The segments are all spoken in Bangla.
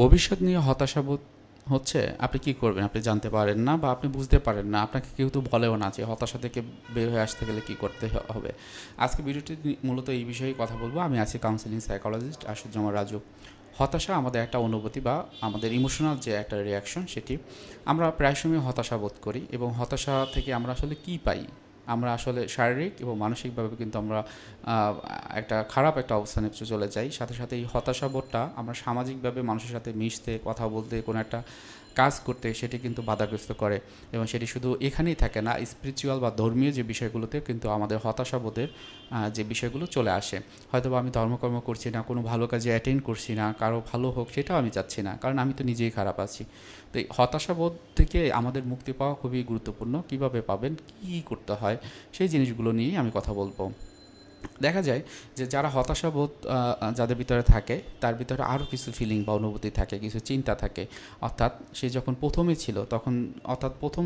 ভবিষ্যৎ নিয়ে হতাশাবোধ হচ্ছে, আপনি কি করবেন? আপনি জানতে পারেন না বা আপনি বুঝতে পারেন না। আপনাকে কেউ তো বলেও না যে হতাশা থেকে বের হয়ে আসতে গেলে কি করতে হবে। আজকে ভিডিওটি মূলত এই বিষয়ে কথা বলব। আমি আছি কাউন্সিলিং সাইকোলজিস্ট আশুজ্জামান রাজু। হতাশা আমাদের একটা অনুভূতি বা আমাদের ইমোশনাল যে একটা রিয়াকশন সেটি, আমরা প্রায় সময় হতাশা বোধ করি এবং হতাশা থেকে আমরা আসলে কি পাই? আমরা আসলে শারীরিক এবং মানসিকভাবে কিন্তু আমরা একটা খারাপ একটা অবস্থানে চলে যাই। সাথে সাথে এই হতাশা বোধটা আমরা সামাজিকভাবে মানুষের সাথে মিশতে, কথা বলতে কোনো একটা কাজ করতে সেটি কিন্তু বাধাগ্রস্ত করে এবং সেটি শুধু এখানেই থাকে না স্পিরিচুয়াল বা ধর্মীয় যে বিষয়গুলোতে কিন্তু আমাদের হতাশাবোধের যে বিষয়গুলো চলে আসে। হয়তো আমি ধর্মকর্ম করছি না, কোনো ভালো কাজে অ্যাটেন্ড করছি না, কারও ভালো হোক সেটাও আমি চাচ্ছি না, কারণ আমি তো নিজেই খারাপ আছি। তো এই হতাশাবোধ থেকে আমাদের মুক্তি পাওয়া খুবই গুরুত্বপূর্ণ। কীভাবে পাবেন, কী করতে হয়, সেই জিনিসগুলো নিয়েই আমি কথা বলব। দেখা যায় যে যারা হতাশাবোধ যাদের ভিতরে থাকে, তার ভিতরে আরও কিছু ফিলিং বা অনুভূতি থাকে, কিছু চিন্তা থাকে। অর্থাৎ সে যখন প্রথমে ছিল, তখন অর্থাৎ প্রথম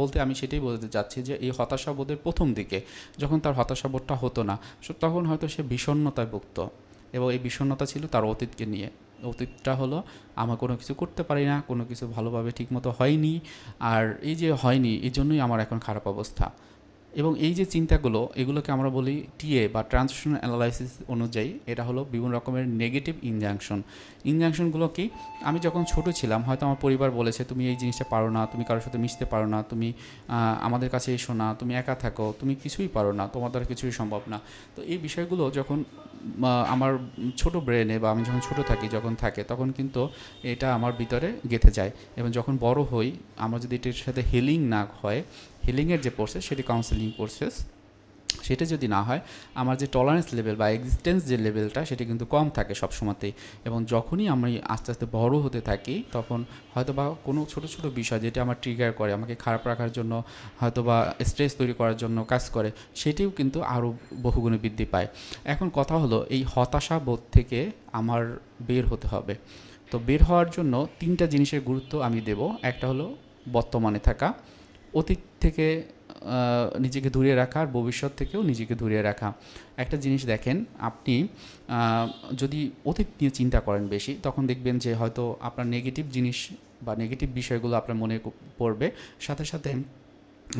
বলতে আমি সেটাই বলতে যাচ্ছি যে এই হতাশাবোধের প্রথম দিকে, যখন তার হতাশাবোধটা হতো না তখন হয়তো সে বিষণ্ণতায় ভুগত এবং এই বিষণ্ণতা ছিল তার অতীতকে নিয়ে। অতীতটা হলো আমার কোনো কিছু করতে পারি না, কোনো কিছু ভালোভাবে ঠিকমতো হয়নি। আর এই যে হয়নি, এই জন্যই আমার এখন খারাপ অবস্থা। এবং এই যে চিন্তাগুলো, এগুলোকে আমরা বলি টিএ বা ট্রানজিশন অ্যানালাইসিস অনুযায়ী এটা হলো বিভিন্ন রকমের নেগেটিভ ইনজাংশন ইনজাংশনগুলো কি? আমি যখন ছোট ছিলাম, হয়তো আমার পরিবার বলেছে, তুমি এই জিনিসটা পারো না, তুমি কারোর সাথে মিশতে পারো না, তুমি আমাদের কাছে এসো না, তুমি একা থাকো, তুমি কিছুই পারো না, তোমার দ্বারা কিছুই সম্ভব না। তো এই বিষয়গুলো যখন আমার ছোট ব্রেনে বা আমি যখন ছোট থাকি, যখন থাকে, তখন কিন্তু এটা আমার ভিতরে গেঁথে যায়। এবং যখন বড় হই, আমরা যদি এটির সাথে হিলিং না হয় হিলিংয়ের যে প্রসেস সেটি কাউন্সেলিং প্রসেস সেটা যদি না হয়, আমার যে টলারেন্স লেভেল বা এক্সিস্টেন্স যে লেভেলটা সেটা কিন্তু কম থাকে সব সময়তেই এবং যখনই আমি আস্তে আস্তে বড় হতে থাকি, তখন হয়তো বা কোনো ছোট ছোট বিষয় যেটা আমার ট্রিগার করে, আমাকে খারাপ রাখার জন্য হয়তো বা স্ট্রেস তৈরি করার জন্য কাজ করে, সেটিও কিন্তু আরও বহুগুণে বৃদ্ধি পায়। এখন কথা হলো, এই হতাশা বোধ থেকে আমার বের হতে হবে। তো বের হওয়ার জন্য তিনটা জিনিসের গুরুত্ব আমি দেব। একটা হলো বর্তমানে থাকা, অতীত থেকে নিজেকে দূরে রাখা আর ভবিষ্যৎ থেকেও নিজেকে দূরে রাখা। একটা জিনিস দেখেন, আপনি যদি অতীত নিয়ে চিন্তা করেন বেশি, তখন দেখবেন যে হয়তো আপনার নেগেটিভ জিনিস বা নেগেটিভ বিষয়গুলো আপনার মনে পড়বে। সাথে সাথে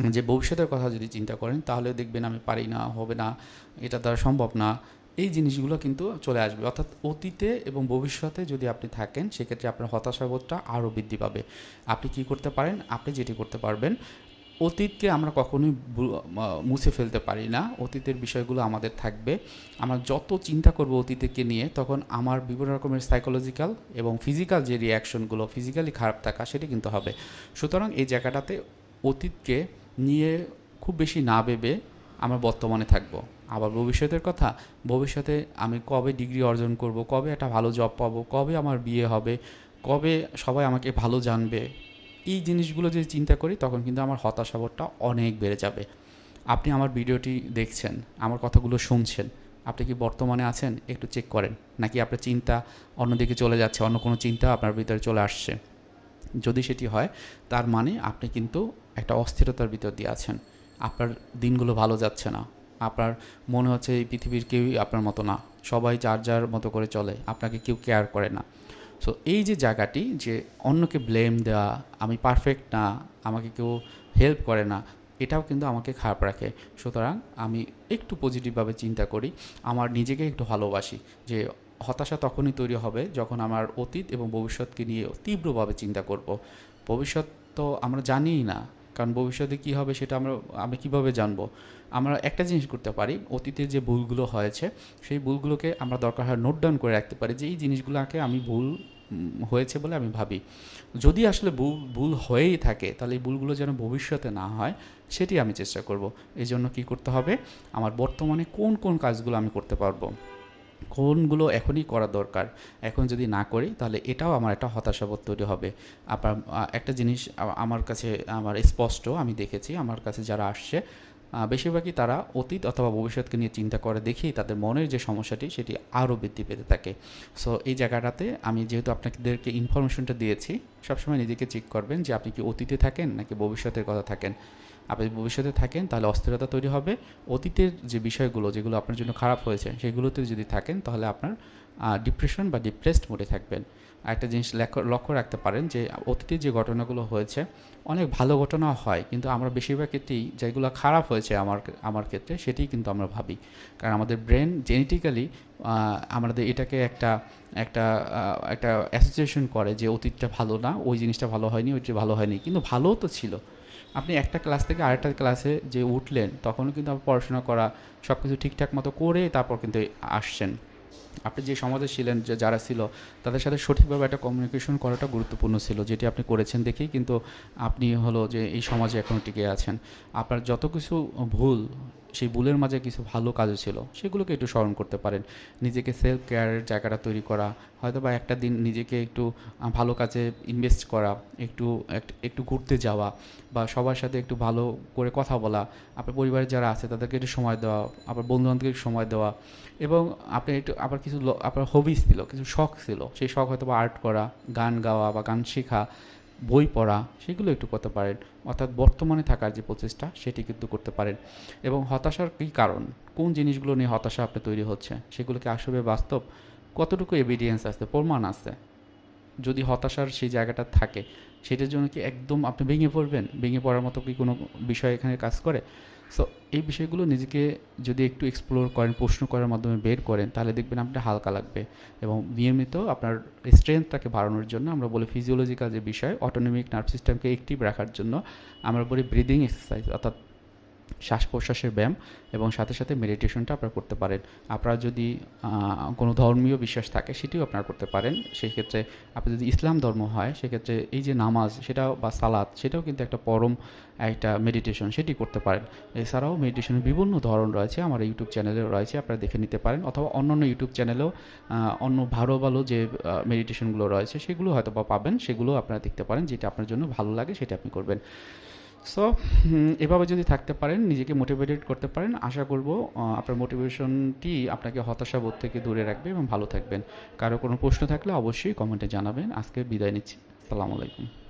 যে ভবিষ্যতের কথা যদি চিন্তা করেন তাহলে দেখবেন আমি পারি না, হবে না, এটা দ্বারা সম্ভব না। এই জিনিসগুলো কিন্তু চলে আসবে। অর্থাৎ অতীতে এবং ভবিষ্যতে যদি আপনি থাকেন, সেক্ষেত্রে আপনার হতাশাবোধটা আরও বৃদ্ধি পাবে। আপনি কি করতে পারেন? আপনি যেটি করতে পারবেন অতীতকে আমরা কখনোই মুছে ফেলতে পারি না। অতীতের বিষয়গুলো আমাদের থাকবে। আমরা যত চিন্তা করব অতীতকে নিয়ে, তখন আমার বিভিন্ন রকমের সাইকোলজিক্যাল এবং ফিজিক্যাল যে রিয়াকশনগুলো ফিজিক্যালি খারাপ থাকা, সেটি কিন্তু হবে। সুতরাং এই জায়গাটাতে অতীতকে নিয়ে খুব বেশি না ভেবে আমরা বর্তমানে থাকব। আবার ভবিষ্যতের কথা, ভবিষ্যতে আমি কবে ডিগ্রি অর্জন করব, কবে একটা ভালো জব পাবো, কবে আমার বিয়ে হবে, কবে সবাই আমাকে ভালো জানবে এই জিনিসগুলো যদি চিন্তা করি, তখন কিন্তু আমার হতাশাবোধটা অনেক বেড়ে যাবে। আপনি আমার ভিডিওটি দেখছেন, আমার কথাগুলো শুনছেন, আপনি কি বর্তমানে আছেন? একটু চেক করেন। নাকি আপনার চিন্তা অন্যদিকে চলে যাচ্ছে, অন্য কোনো চিন্তা আপনার ভিতরে চলে আসছে? যদি সেটি হয়, তার মানে আপনি কিন্তু একটা অস্থিরতার ভিতর দিয়ে আছেন। আপনার দিনগুলো ভালো যাচ্ছে না। আপনার মনে হচ্ছে এই পৃথিবীর কেউই আপনার মতো না। সবাই যার যার মতো করে চলে। আপনাকে কেউ কেয়ার করে না। সো এই যে জায়গাটি যে অন্যকে ব্লেম দেওয়া, আমি পারফেক্ট না, আমাকে কেউ হেল্প করে না, এটাও কিন্তু আমাকে খারাপ রাখে। সুতরাং আমি একটু পজিটিভভাবে চিন্তা করি, আমার নিজেকে একটু ভালোবাসি, যে হতাশা তখনই তৈরি হবে যখন আমার অতীত এবং ভবিষ্যৎকে নিয়ে তীব্রভাবে চিন্তা করব। ভবিষ্যৎ তো আমরা জানিই না কারণ ভবিষ্যতে কী হবে সেটা আমরা, আমি কীভাবে জানব? আমরা একটা জিনিস করতে পারি অতীতের যে ভুলগুলো হয়েছে, সেই ভুলগুলোকে আমরা দরকার হয় নোট ডাউন করে রাখতে পারি যে এই জিনিসগুলোকে আমি ভুল হয়েছে বলে আমি ভাবি। যদি আসলে ভুল ভুল হয়েই থাকে, তাহলে এই ভুলগুলো যেন ভবিষ্যতে না হয়, সেটি আমি চেষ্টা করব। এই জন্য কী করতে হবে? আমার বর্তমানে কোন কোন কাজগুলো আমি করতে পারব? কোনগুলো এখনই করা দরকার, এখন যদি না করি, তাহলে এটাও আমার একটা হতাশাবোধ তৈরি হবে। আপনার একটা জিনিস আমার কাছে, আমার স্পষ্ট, আমি দেখেছি, আমার কাছে যারা আসছে বেশিরভাগই তারা অতীত অথবা ভবিষ্যৎকে নিয়ে চিন্তা করে দেখেই তাদের মনের যে সমস্যাটি, সেটি আরও বৃদ্ধি পেতে থাকে। সো এই জায়গাটাতে আমি যেহেতু আপনাদেরকে ইনফরমেশনটা দিয়েছি, সবসময় নিজেকে চেক করবেন যে আপনি কি অতীতে থাকেন নাকি ভবিষ্যতের কথা থাকেন। আপনি ভবিষ্যতে থাকেন, তাহলে অস্থিরতা তৈরি হবে। অতীতের যে বিষয়গুলো, যেগুলো আপনার জন্য খারাপ হয়েছে সেগুলোতে যদি থাকেন, তাহলে আপনার ডিপ্রেশন বা ডিপ্রেসড মোডে থাকবেন। একটা জিনিস লক্ষ্য রাখতে পারেন যে, অতীতে যে ঘটনাগুলো হয়েছে, অনেক ভালো ঘটনা হয়, কিন্তু আমরা বেশিরভাগ ক্ষেত্রেই যেগুলো খারাপ হয়েছে আমার আমার ক্ষেত্রে সেটাই কিন্তু আমরা ভাবি। কারণ আমাদের ব্রেন জেনেটিক্যালি আমাদের এটাকে একটা একটা একটা অ্যাসোসিয়েশন করে যে, অতীতটা ভালো না, ওই জিনিসটা ভালো হয়নি, ওইটা ভালো হয়নি, কিন্তু ভালোও তো ছিল। আপনি একটা ক্লাস থেকে আরেকটা ক্লাসে যে উঠলেন, তখনও কিন্তু আপনার পড়াশোনা করা সব কিছু ঠিকঠাক মতো করে তারপর কিন্তু আসছেন। আপনি যে সমাজে ছিলেন, যে যারা ছিল, তাদের সাথে সঠিকভাবে একটা কমিউনিকেশন করাটা গুরুত্বপূর্ণ ছিল, যেটি আপনি করেছেন দেখেই। কিন্তু আপনি হলো যে এই সমাজে এখনও টিকে আছেন। আপনার যত কিছু ভুল সেই ভুলের মাঝে কিছু ভালো কাজও ছিল, সেগুলোকে একটু স্মরণ করতে পারেন। নিজেকে সেলফ কেয়ারের জায়গাটা তৈরি করা হয়তো বা একটা দিন নিজেকে একটু ভালো কাজে ইনভেস্ট করা, একটু একটু ঘুরতে যাওয়া বা সবার সাথে একটু ভালো করে কথা বলা, আপনার পরিবারের যারা আছে তাদেরকে একটু সময় দেওয়া, আপনার বন্ধু বান্ধবকে সময় দেওয়া এবং আপনি একটু, আবার কিছু আপনার হবিস ছিল, কিছু শখ ছিল, সেই শখ হয়তো বা আর্ট করা, গান গাওয়া বা গান শেখা বই পড়া, সেগুলো একটু করতে পারেন। অর্থাৎ বর্তমানে থাকার যে প্রচেষ্টা, সেটি কিন্তু করতে পারেন। এবং হতাশার কী কারণ? কোন জিনিসগুলো নিয়ে হতাশা আপনি তৈরি হচ্ছে? সেগুলোকে আসবে বাস্তব? কতটুকু এভিডেন্স আছে? প্রমাণ আছে? যদি হতাশার সেই জায়গাটা থাকে, সেটার জন্য কি একদম আপনি ভেঙে পড়বেন? ভেঙে পড়ার মতো কি কোনো বিষয় এখানে কাজ করে? সো এই বিষয়গুলো নিজেকে যদি একটু এক্সপ্লোর করেন, প্রশ্ন করার মাধ্যমে বের করেন, তাহলে দেখবেন আপনার হালকা লাগবে। এবং নিয়মিত আপনার স্ট্রেংথটাকে বাড়ানোর জন্য আমরা বলি ফিজিওলজিক্যাল যে বিষয় অটোনমিক নার্ভ সিস্টেমকে একটিভ রাখার জন্য আমরা বলি ব্রিদিং এক্সারসাইজ অর্থাৎ শ্বাস প্রশ্বাসের ব্যায়াম এবং সাথে সাথে মেডিটেশনটা আপনারা করতে পারেন। আপনারা যদি কোনো ধর্মীয় বিশ্বাস থাকে, সেটিও আপনারা করতে পারেন। সেই ক্ষেত্রে আপনি যদি ইসলাম ধর্ম হয়, সেক্ষেত্রে এই যে নামাজ সেটাও বা সালাত, সেটাও কিন্তু একটা পরম একটা মেডিটেশন সেটি করতে পারেন। এছাড়াও মেডিটেশনের বিভিন্ন ধরন রয়েছে, আমার ইউটিউব চ্যানেলেও রয়েছে, আপনারা দেখে নিতে পারেন। অথবা অন্যান্য ইউটিউব চ্যানেলেও অন্য ভালো ভালো যে মেডিটেশনগুলো রয়েছে, সেগুলো হয়তো বা পাবেন। সেগুলো আপনারা দেখতে পারেন, যেটা আপনার জন্য ভালো লাগে, সেটা আপনি করবেন। সো এভাবে যদি থাকতে পারেন, নিজেকে মোটিভেটেড করতে পারেন, আশা করব আপনার মোটিভেশনটি আপনাকে হতাশা বোধ থেকে দূরে রাখবে এবং ভালো থাকবেন। কারও কোনো প্রশ্ন থাকলে অবশ্যই কমেন্টে জানাবেন। আজকে বিদায় নিচ্ছি। আসসালামু আলাইকুম।